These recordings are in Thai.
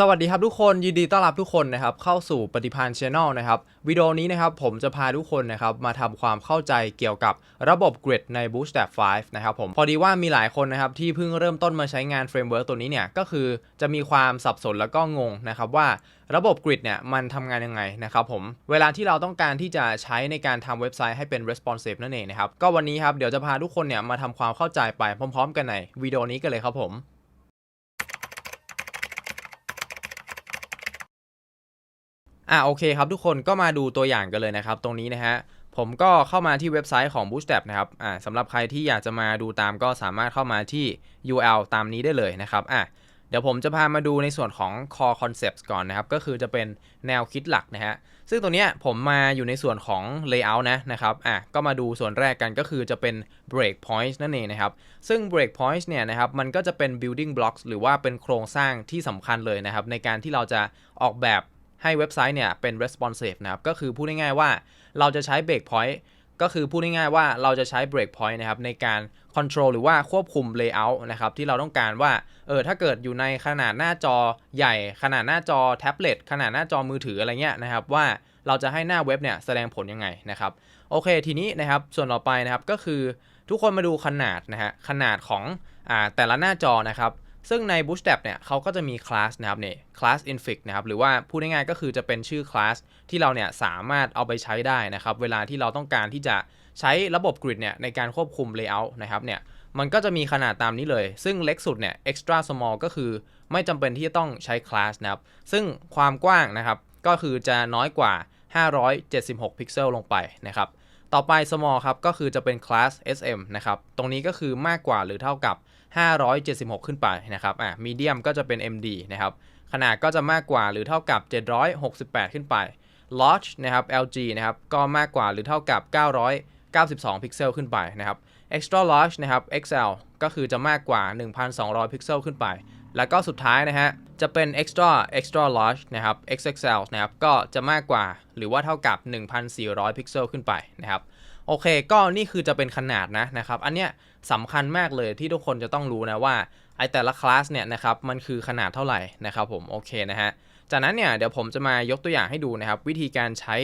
สวัสดีครับทุกคนยินดีต้อนรับทุกคนนะครับเข้าสู่ปฏิพันธ์ช n น l นะครับวิดีโอนี้นะครับผมจะพาทุกคนนะครับมาทำความเข้าใจเกี่ยวกับระบบ Grid ใน Bootstrap 5 นะครับผมพอดีว่ามีหลายคนนะครับที่เพิ่งเริ่มต้นมาใช้งานเฟรมเวิร์กตัวนี้เนี่ยก็คือจะมีความสับสนแล้วก็งงนะครับว่าระบบ Grid เนี่ยมันทำงานยังไงนะครับผมเวลาที่เราต้องการที่จะใช้ในการทำเว็บไซต์ให้เป็น responsive นั่นเองนะครับก็วันนี้ครับเดี๋ยวจะพาทุกคนเนี่ยมาทำความเข้าใจไปพร้อม ๆ กันในวิดีโอนี้กันเลยครับผม อะโอเคครับทุกคนก็มาดูตัวอย่างกันเลยนะครับ ตรงนี้นะฮะผมก็เข้ามาที่เว็บไซต์ของ Bootstrap นะครับอ่าสำหรับใครที่อยากจะมาดูตามก็สามารถเข้ามาที่ URL ตามนี้ได้เลยนะครับอะเดี๋ยวผมจะพามาดูในส่วนของ core concepts ก่อนนะครับ ก็คือจะเป็นแนวคิดหลักนะฮะ ซึ่งตัวเนี้ยผมมาอยู่ในส่วนของ layout นะนะครับ อะ ก็มาดูส่วนแรกกันก็คือจะเป็น break points นั่นเองนะครับ ซึ่ง break points เนี่ยนะครับ มันก็จะเป็น building blocks หรือว่าเป็นโครงสร้างที่สำคัญเลยนะครับ ในการที่เราจะออกแบบ ให้เว็บไซต์เนี่ยเป็น responsive นะครับ ก็คือพูดง่ายๆว่าเราจะใช้ break point ก็คือพูดง่ายๆว่าเราจะใช้ break point นะครับในการ control หรือว่าควบคุม layout นะครับที่เราต้องการว่าเออถ้าเกิดอยู่ในขนาดหน้าจอใหญ่ ขนาดหน้าจอแท็บเล็ตขนาดหน้าจอมือถืออะไรเงี้ยนะครับว่าเราจะให้หน้าเว็บเนี่ยแสดงผลยังไงนะครับโอเคทีนี้นะครับส่วนต่อไปนะครับก็คือทุกคนมาดูขนาดนะฮะขนาดของอ่าแต่ละหน้าจอนะครับ ซึ่งใน Bootstrap เนี่ยเขาก็จะมีคลาสนะครับเนี่ยคลาส infig นะครับหรือว่าพูดง่ายๆก็คือจะเป็นชื่อคลาสที่เราเนี่ยสามารถเอาไปใช้ได้นะครับ เวลาที่เราต้องการที่จะใช้ระบบ grid เนี่ยในการควบคุม layout นะครับเนี่ยมันก็จะมีขนาดตามนี้เลย ซึ่งเล็กสุดเนี่ย extra small ก็คือไม่จำเป็นที่จะต้องใช้คลาสนะครับ ซึ่งความกว้างนะครับก็คือจะน้อยกว่า 576 พิกเซลลงไปนะครับ ต่อไป small ครับก็คือจะเป็นคลาส SM นะครับ ตรงนี้ก็คือมากกว่าหรือเท่ากับ 576 ขึ้นไปนะครับอะ medium ก็จะเป็น MD นะครับขนาดก็จะมากกว่าหรือเท่ากับ 768 ขึ้นไป large นะครับ LG นะครับก็มากกว่าหรือเท่ากับ 992 พิกเซลขึ้นไปนะครับ extra large นะครับ XL ก็คือจะมากกว่า 1,200 พิกเซลขึ้นไป แล้วก็สุดท้ายนะฮะจะเป็น extra extra large นะครับ XXL นะครับก็จะมากกว่าหรือว่าเท่ากับ 1,400 พิกเซลขึ้นไปนะครับ โอเค ก็นี่คือจะเป็นขนาดนะนะครับ อันเนี้ยสำคัญมากเลยที่ทุกคนจะต้องรู้นะว่าไอแต่ละคลาสเนี่ยนะครับมันคือขนาดเท่าไหร่นะครับผมโอเคนะฮะจากนั้นเนี่ยเดี๋ยวผมจะมายกตัวอย่างให้ดูนะครับ วิธีการใช้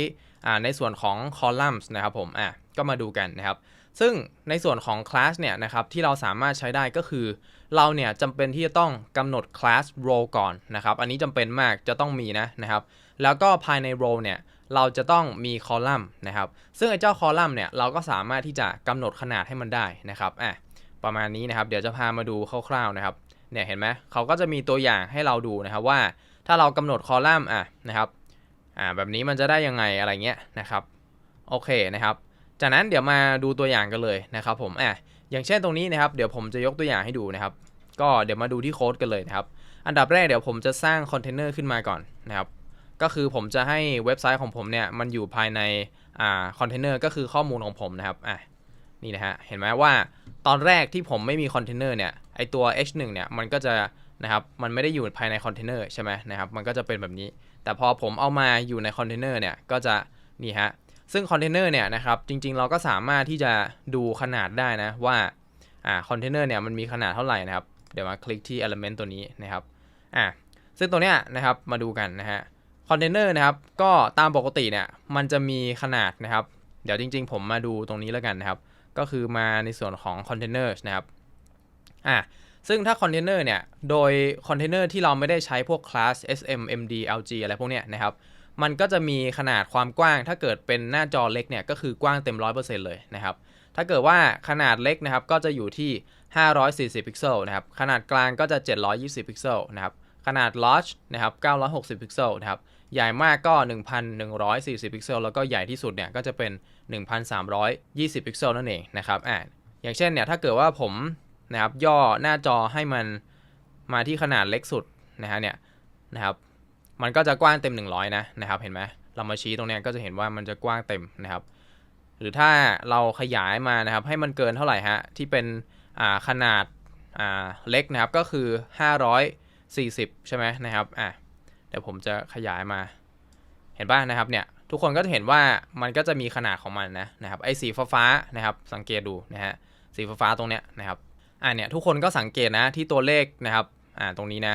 ในส่วนของ columns นะครับผมอะก็มาดูกันนะครับ ซึ่งในส่วนของคลาสเนี่ยนะครับที่เราสามารถใช้ได้ก็คือ เราเนี่ยจำเป็นที่จะต้องกำหนดคลาส role ก่อนนะครับ อันนี้จำเป็นมากจะต้องมีนะนะครับ แล้วก็ภายใน role เนี่ย เราจะต้องมีคอลัมน์นะครับ ซึ่งไอ้เจ้าคอลัมน์เนี่ยเราก็สามารถที่จะกำหนดขนาดให้มันได้นะครับอะประมาณนี้นะครับ เดี๋ยวจะพามาดูคร่าวๆนะครับ เนี่ยเห็นไหมเขาก็จะมีตัวอย่างให้เราดูนะครับว่า ถ้าเรากำหนดคอลัมน์อะนะครับ อ่าแบบนี้มันจะได้ยังไงอะไรเงี้ยนะครับโอเคนะครับ จากนั้นเดี๋ยวมาดูตัวอย่างกันเลยนะครับ ผมอะอย่างเช่นตรงนี้นะครับ เดี๋ยวผมจะยกตัวอย่างให้ดูนะครับ ก็เดี๋ยวมาดูที่โค้ดกันเลยนะครับ อันดับแรกเดี๋ยวผมจะสร้างคอนเทนเนอร์ขึ้นมาก่อนนะครับ ก็คือผมจะให้เว็บไซต์ของผมเนี่ยมันอยู่ภายในอ่าคอนเทนเนอร์ก็คือข้อมูลของผมนะครับอะนี่นะฮะเห็นไหมว่าตอนแรกที่ผมไม่มีคอนเทนเนอร์เนี่ยไอตัว h1 เนี่ยมันก็จะนะครับมันไม่ได้อยู่ภายในคอนเทนเนอร์ใช่ไหมนะครับมันก็จะเป็นแบบนี้ แต่พอผมเอามาอยู่ในคอนเทนเนอร์เนี่ยก็จะนี่ฮะซึ่งคอนเทนเนอร์เนี่ยนะครับจริงๆ เราก็สามารถที่จะดูขนาดได้นะว่าอ่าคอนเทนเนอร์เนี่ยมันมีขนาดเท่าไหร่นะครับ เดี๋ยวมาคลิกที่ element ตัวนี้นะครับอะซึ่งตัวเนี้ยนะครับมาดูกันนะฮะ คอนเทนเนอร์นะครับ ก็ตามปกติเนี่ย มันจะมีขนาดนะครับ เดี๋ยวจริง ๆ ผมมาดูตรงนี้แล้วกันนะครับ ก็คือมาในส่วนของคอนเทนเนอร์นะครับ อะ ซึ่งถ้าคอนเทนเนอร์เนี่ย โดยคอนเทนเนอร์ที่เราไม่ได้ใช้พวกคลาส SM MD LG อะไรพวกเนี้ยนะครับ มันก็จะมีขนาดความกว้าง ถ้าเกิดเป็นหน้าจอเล็กเนี่ย ก็คือกว้างเต็ม 100%เลยนะครับ ถ้าเกิดว่าขนาดเล็กนะครับ ก็จะอยู่ที่ 540 พิกเซลนะครับ ขนาดกลางก็จะ 720 พิกเซลนะครับ ขนาด large นะครับ 960 พิกเซลนะครับ ใหญ่มากก็ 1,140 พิกเซล แล้วก็ใหญ่ที่สุดเนี่ยก็จะเป็น 1,320 พิกเซลนั่นเองนะครับอ่าอย่างเช่นเนี่ยถ้าเกิดว่าผมนะครับย่อหน้าจอให้มันมาที่ขนาดเล็กสุดนะฮะเนี่ยนะครับมันก็จะกว้างเต็ม 100 นะนะครับเห็นไหมเรามาชี้ตรงเนี้ยก็จะเห็นว่ามันจะกว้างเต็มนะครับหรือถ้าเราขยายมานะครับให้มันเกินเท่าไหร่ฮะที่เป็นอ่าขนาดอ่าเล็กนะครับก็คือ 540 ใช่ไหมนะครับอะ เดี๋ยวผมจะขยายมา เห็นป่ะนะครับเนี่ยทุกคนก็จะเห็นว่ามันก็จะมีขนาดของมันนะนะครับไอ้สีฟ้าๆนะครับ สังเกตดูนะฮะสีฟ้าๆตรงเนี้ยนะครับอ่าเนี่ยทุกคนก็สังเกตนะที่ตัวเลขนะครับอ่าตรงนี้นะ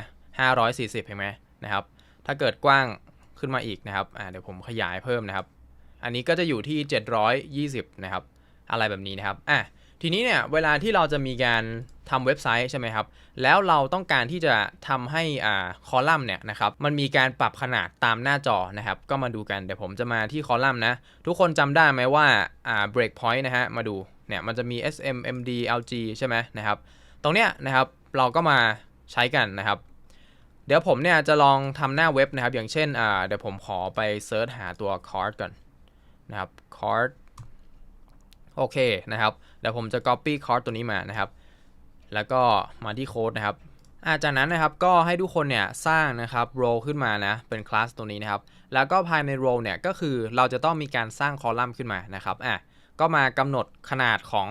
540เห็นไหมนะครับ ถ้าเกิดกว้างขึ้นมาอีกนะครับอ่าเดี๋ยวผมขยายเพิ่มนะครับ อันนี้ก็จะอยู่ที่ 720 นะครับ อะไรแบบนี้นะครับอะ ทีนี้เนี่ยเวลาที่เราจะมีการทำเว็บไซต์ใช่ไหมครับ แล้วเราต้องการที่จะทำให้อ่าคอลัมน์เนี่ยนะครับ มันมีการปรับขนาดตามหน้าจอนะครับ ก็มาดูกัน เดี๋ยวผมจะมาที่คอลัมน์นะ ทุกคนจำได้ไหมว่าอ่า break point นะฮะ มาดู เนี่ย มันจะมี SM MD LG ใช่ไหมนะครับ ตรงเนี้ยนะครับ เราก็มาใช้กันนะครับ เดี๋ยวผมเนี่ยจะลองทำหน้าเว็บนะครับ อย่างเช่นอ่าเดี๋ยวผมขอไปเซิร์ชหาตัว card ก่อนนะครับ card โอเคนะครับเดี๋ยวผมจะ copy card ตัวนี้มานะครับ แล้วก็มาที่โค้ดนะครับอาจากนั้นนะครับก็ให้ทุกคนเนี่ยสร้างนะครับ role ขึ้นมานะเป็นคลาสตัวนี้นะครับ แล้วก็ภายใน role เนี่ยก็คือเราจะต้องมีการสร้างคอลัมน์ขึ้นมานะครับอะก็มากำหนดขนาดของ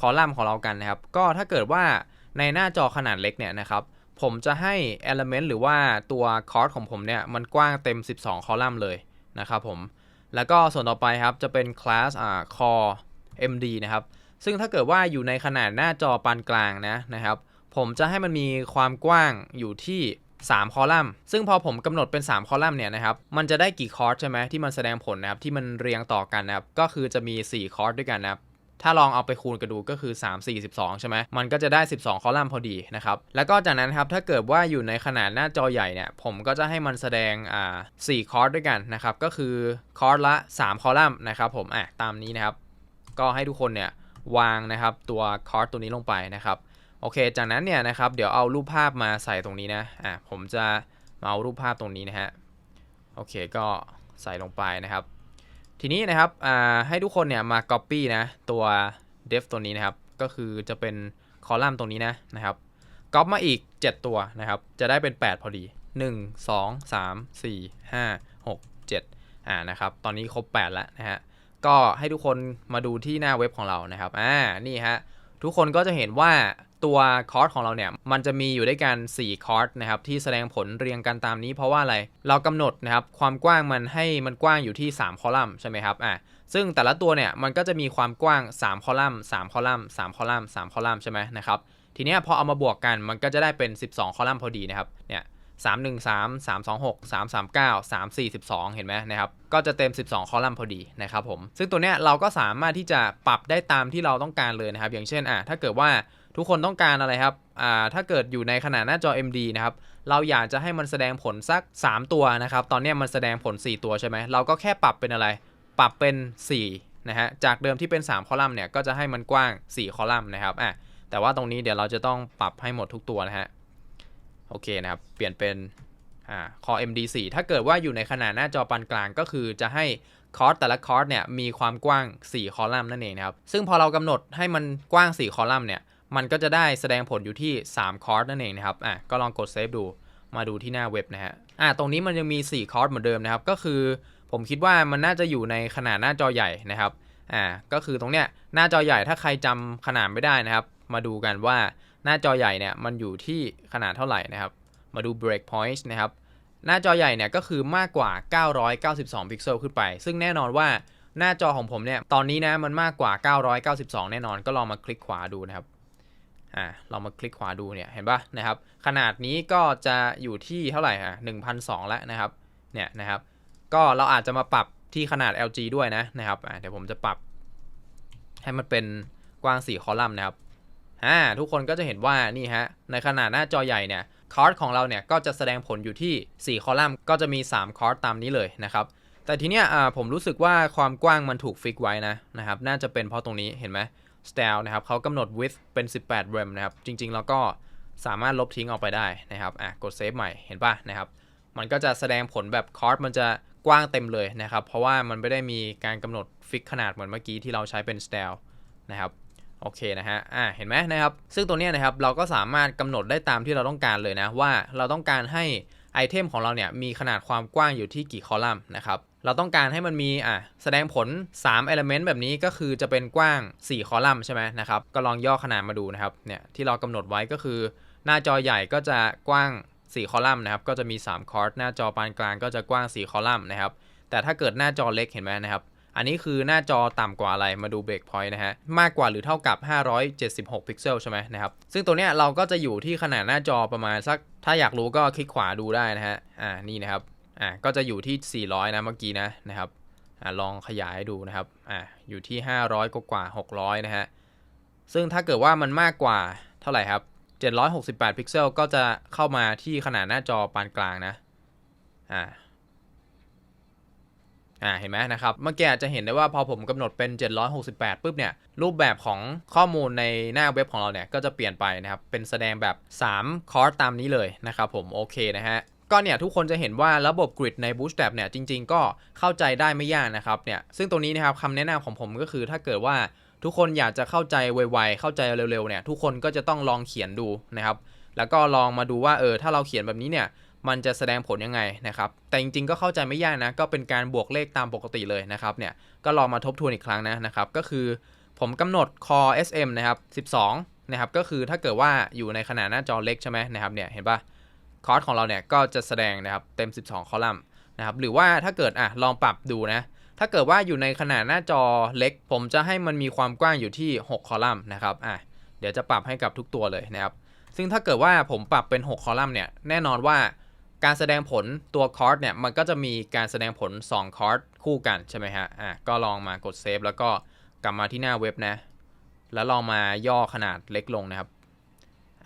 คอลัมน์ของเรากันนะครับ ก็ถ้าเกิดว่าในหน้าจอขนาดเล็กเนี่ยนะครับ ผมจะให้ element หรือว่าตัวคอร์สของผมเนี่ยมันกว้างเต็ม 12 คอลัมน์เลยนะครับผมแล้วก็ส่วนต่อไปครับจะเป็นคลาสอ่า core md นะครับ ซึ่งถ้าเกิดว่าอยู่ในขนาดหน้าจอปานกลางนะนะครับ ผมจะให้มันมีความกว้างอยู่ที่ 3 คอลัมน์ ซึ่งพอผมกำหนดเป็น 3 คอลัมน์เนี่ยนะครับ มันจะได้กี่คอร์สใช่ไหมที่มันแสดงผลนะครับ ที่มันเรียงต่อกันนะครับ ก็คือจะมี 4 คอร์สด้วยกันนะครับถ้าลองเอาไปคูณกันดูก็คือ 3 4 12 ใช่ไหม มันก็จะได้ 12 คอลัมน์พอดีนะครับ แล้วก็จากนั้นครับ ถ้าเกิดว่าอยู่ในขนาดหน้าจอใหญ่เนี่ย ผมก็จะให้มันแสดง อ่า 4 คอร์สด้วยกันนะครับ ก็คือคอร์สละ 3 คอลัมน์นะครับผม อะ ตามนี้นะครับ ก็ให้ทุกคนเนี่ยวางนะครับตัวคอร์สตัวนี้ลงไปนะครับโอเค จากนั้นเนี่ยนะครับเดี๋ยวเอารูปภาพมาใส่ตรงนี้นะอะผมจะมาเอารูปภาพตรงนี้นะฮะโอเคก็ใส่ลงไปนะครับ ทีนี้นะครับอ่าให้ทุกคนเนี่ยมา Copy นะตัว def ตัวนี้นะครับ ก็คือจะเป็นคอลัมน์ตรงนี้นะนะครับก๊อปมาอีก 7 ตัวนะครับ จะได้เป็น 8 พอดี 1 2 3 4 5 6 7อ่านะครับ ตอนนี้ครบ 8 แล้วนะฮะ ก็ให้ทุกคนมาดูที่หน้าเว็บของเรานะครับอ่านี่ฮะทุกคนก็จะเห็นว่าตัวคอร์สของเราเนี่ยมันจะมีอยู่ด้วยกัน 4 คอร์สนะครับที่แสดงผลเรียงกันตามนี้ เพราะว่าอะไรเรากำหนดนะครับความกว้างมันให้มันกว้างอยู่ที่ 3 คอลัมน์ใช่ไหมครับอ่าซึ่งแต่ละตัวเนี่ยมันก็จะมีความกว้าง 3 คอลัมน์3คอลัมน์3คอลัมน์3คอลัมน์ใช่ไหมนะครับทีนี้พอเอามาบวกกันมันก็จะได้เป็น 12 คอลัมน์พอดีนะครับเนี่ย 3 1 3 3 2 6 3 3 9 342 เห็นไหมนะครับ ก็จะเต็ม 12 คอลัมน์พอดีนะครับผม ซึ่งตัวเนี้ยเราก็สามารถที่จะปรับได้ตามที่เราต้องการเลยนะครับ อย่างเช่นอะถ้าเกิดว่าทุกคนต้องการอะไรครับ อ่า ถ้าเกิดอยู่ในขนาดหน้าจอ MD นะครับ เราอยากจะให้มันแสดงผลสัก 3 ตัวนะครับ ตอนนี้มันแสดงผล 4 ตัวใช่ไหม เราก็แค่ปรับเป็นอะไร ปรับเป็น 4 นะฮะ จากเดิมที่เป็น 3 คอลัมน์เนี่ย ก็จะให้มันกว้าง 4 คอลัมน์นะครับ อะ แต่ว่าตรงนี้เดี๋ยวเราจะต้องปรับให้หมดทุกตัวนะฮะ โอเคนะครับ เปลี่ยนเป็นอ่า Core MD4 ถ้าเกิดว่าอยู่ในขนาดหน้าจอปานกลางก็คือจะให้คอร์สแต่ละคอร์สเนี่ยมีความกว้าง 4 คอลัมน์นั่นเองนะครับ ซึ่งพอเรากำหนดให้มันกว้าง 4 คอลัมน์เนี่ย มันก็จะได้แสดงผลอยู่ที่ 3 คอร์สนั่นเองนะครับ อะ ก็ลองกดเซฟดู มาดูที่หน้าเว็บนะฮะ อะ ตรงนี้มันยังมี 4 คอร์สเหมือนเดิมนะครับ ก็คือผมคิดว่ามันน่าจะอยู่ในขนาดหน้าจอใหญ่นะครับ อ่า ก็คือตรงเนี้ยหน้าจอใหญ่ถ้าใครจำขนาดไม่ได้นะครับ มาดูกันว่า หน้าจอใหญ่เนี่ยมันอยู่ที่ขนาดเท่าไหร่นะครับ มาดู break points นะครับ หน้าจอใหญ่เนี่ยก็คือมากกว่า 992 พิกเซลขึ้นไป ซึ่งแน่นอนว่าหน้าจอของผมเนี่ยตอนนี้นะมันมากกว่า 992 แน่นอนก็ลองมาคลิกขวาดูนะครับอ่าเรามาคลิกขวาดูเนี่ยเห็นปะนะครับ ขนาดนี้ก็จะอยู่ที่เท่าไหร่ฮะ1,002แล้วนะครับเนี่ยนะครับ ก็เราอาจจะมาปรับที่ขนาด LG ด้วยนะนะครับอ่าเดี๋ยวผมจะปรับให้มันเป็นกว้าง 4 คอลัมน์นะครับ อ่าทุกคนก็จะเห็นว่านี่ฮะในขนาดหน้าจอใหญ่เนี่ยคอร์สของเราเนี่ยก็จะแสดงผลอยู่ที่ 4 คอลัมน์ก็จะมี 3 คอร์สตามนี้เลยนะครับแต่ทีเนี้ยผมรู้สึกว่าความกว้างมันถูกฟิกไว้นะนะครับน่าจะเป็นเพราะตรงนี้เห็นไหม style นะครับเขากำหนด width เป็น 18 rem นะครับจริง ๆ แล้วก็สามารถลบทิ้งออกไปได้นะครับอะกดเซฟใหม่เห็นป่ะนะครับมันก็จะแสดงผลแบบคอร์สมันจะกว้างเต็มเลยนะครับเพราะว่ามันไม่ได้มีการกำหนดฟิกขนาดเหมือนเมื่อกี้ที่เราใช้เป็น style นะครับ โอเคนะฮะ อ่า เห็นไหมนะครับ ซึ่งตัวนี้นะครับ เราก็สามารถกำหนดได้ตามที่เราต้องการเลยนะ ว่าเราต้องการให้ไอเทมของเราเนี่ยมีขนาดความกว้างอยู่ที่กี่คอลัมน์นะครับ เราต้องการให้มันมี อะ แสดงผล 3 element แบบนี้ก็คือจะเป็นกว้าง 4 คอลัมน์ใช่ไหมนะครับ ก็ลองย่อขนาดมาดูนะครับ เนี่ย ที่เรากำหนดไว้ก็คือ หน้าจอใหญ่ก็จะกว้าง 4 คอลัมน์นะครับ ก็จะมี3คอร์สหน้าจอปานกลางก็จะกว้าง 4 คอลัมน์นะครับ แต่ถ้าเกิดหน้าจอเล็กเห็นไหมนะครับ อันนี้คือหน้าจอต่ำกว่าอะไรมาดู breakpoint นะฮะ มากกว่าหรือเท่ากับ 576 พิกเซลใช่ไหมนะครับ ซึ่งตัวเนี้ยเราก็จะอยู่ที่ขนาดหน้าจอประมาณสัก ถ้าอยากรู้ก็คลิกขวาดูได้นะฮะ อ่า นี่นะครับ อ่า ก็จะอยู่ที่ 400 นะเมื่อกี้นะนะครับ อ่า ลองขยายดูนะครับ อ่า อยู่ที่ 500 กว่ากว่า600 นะฮะ ซึ่งถ้าเกิดว่ามันมากกว่าเท่าไหร่ครับ 768 พิกเซลก็จะเข้ามาที่ขนาดหน้าจอปานกลางนะ อ่า อ่าเห็นไหมนะครับเมื่อกี้จะเห็นได้ว่าพอผมกำหนดเป็น 768ปุ๊บเนี่ยรูปแบบของข้อมูลในหน้าเว็บของเราเนี่ยก็จะเปลี่ยนไปนะครับเป็นแสดงแบบ 3 คอร์สตามนี้เลยนะครับผมโอเคนะฮะก็เนี่ยทุกคนจะเห็นว่าระบบกริดใน Bootstrap เนี่ยจริง ๆ ก็เข้าใจได้ไม่ยากนะครับเนี่ยซึ่งตรงนี้นะครับคำแนะนำของผมก็คือถ้าเกิดว่าทุกคนอยากจะเข้าใจไวๆเข้าใจเร็วๆเนี่ยทุกคนก็จะต้องลองเขียนดูนะครับแล้วก็ลองมาดูว่าเออถ้าเราเขียนแบบนี้เนี่ย มันจะแสดงผลยังไงนะครับ แต่จริงๆก็เข้าใจไม่ยากนะ ก็เป็นการบวกเลขตามปกติเลยนะครับเนี่ย ก็ลองมาทบทวนอีกครั้งนะนะครับ ก็คือผมกำหนด core sm นะครับ 12 นะครับ ก็คือถ้าเกิดว่าอยู่ในขนาดหน้าจอเล็กใช่ไหมนะครับเนี่ย เห็นปะคอร์สของเราเนี่ยก็จะแสดงนะครับเต็ม 12 คอลัมน์นะครับ หรือว่าถ้าเกิดอะลองปรับดูนะ ถ้าเกิดว่าอยู่ในขนาดหน้าจอเล็ก ผมจะให้มันมีความกว้างอยู่ที่ 6 คอลัมน์นะครับ อะ เดี๋ยวจะปรับให้กับทุกตัวเลยนะครับ ซึ่งถ้าเกิดว่าผมปรับเป็น 6 คอลัมน์เนี่ย แน่นอนว่า การแสดงผลตัวคอร์สเนี่ยมันก็จะมีการแสดงผล2คอร์สคู่กันใช่ไหมฮะอะก็ลองมากดเซฟแล้วก็กลับมาที่หน้าเว็บนะแล้วลองมาย่อขนาดเล็กลงนะครับ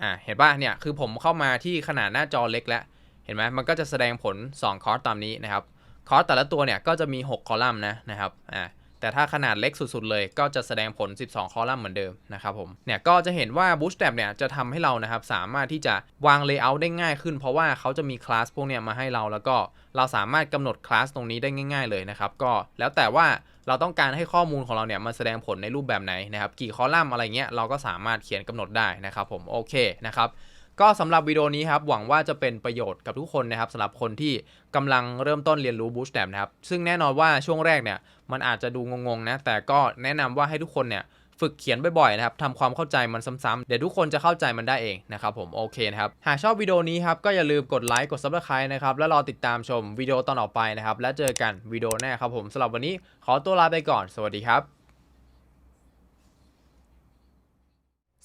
อะเห็นป่ะเนี่ยคือผมเข้ามาที่ขนาดหน้าจอเล็กแล้วเห็นไหมมันก็จะแสดงผล 2 คอร์สตามนี้นะครับ คอร์สแต่ละตัวเนี่ยก็จะมี 6 คอลัมน์นะนะครับอ่า แต่ถ้าขนาดเล็กสุดๆเลยก็จะแสดงผล 12 คอลัมน์เหมือนเดิมนะครับผม เนี่ยก็จะเห็นว่า Bootstrap เนี่ยจะทำให้เรานะครับสามารถที่จะวาง Layout ได้ง่ายขึ้น เพราะว่าเขาจะมีคลาสพวกเนี้ยมาให้เราแล้วก็เราสามารถกำหนดคลาสตรงนี้ได้ง่าย ๆเลยนะครับก็แล้วแต่ว่าเราต้องการให้ข้อมูลของเราเนี่ยมาแสดงผลในรูปแบบไหนนะครับกี่คอลัมน์อะไรเงี้ยเราก็สามารถเขียนกำหนดได้นะครับผมโอเคนะครับ ก็สำหรับวิดีโอนี้ครับหวังว่าจะเป็นประโยชน์กับทุกคนนะครับสำหรับคนที่กำลังเริ่มต้นเรียนรู้ Bootstrap นะครับซึ่งแน่นอนว่าช่วงแรกเนี่ยมันอาจจะดูงงๆนะแต่ก็แนะนำว่าให้ทุกคนเนี่ยฝึกเขียนบ่อยๆนะครับทำความเข้าใจมันซ้ำๆเดี๋ยวทุกคนจะเข้าใจมันได้เองนะครับผมโอเคนะครับหากชอบวิดีโอนี้ครับก็อย่าลืมกดไลค์กด Subscribe นะครับแล้วรอติดตามชมวิดีโอตอนออกไปนะครับแล้วเจอกันวิดีโอหน้าครับผมสำหรับวันนี้ขอตัวลาไปก่อน สวัสดีครับ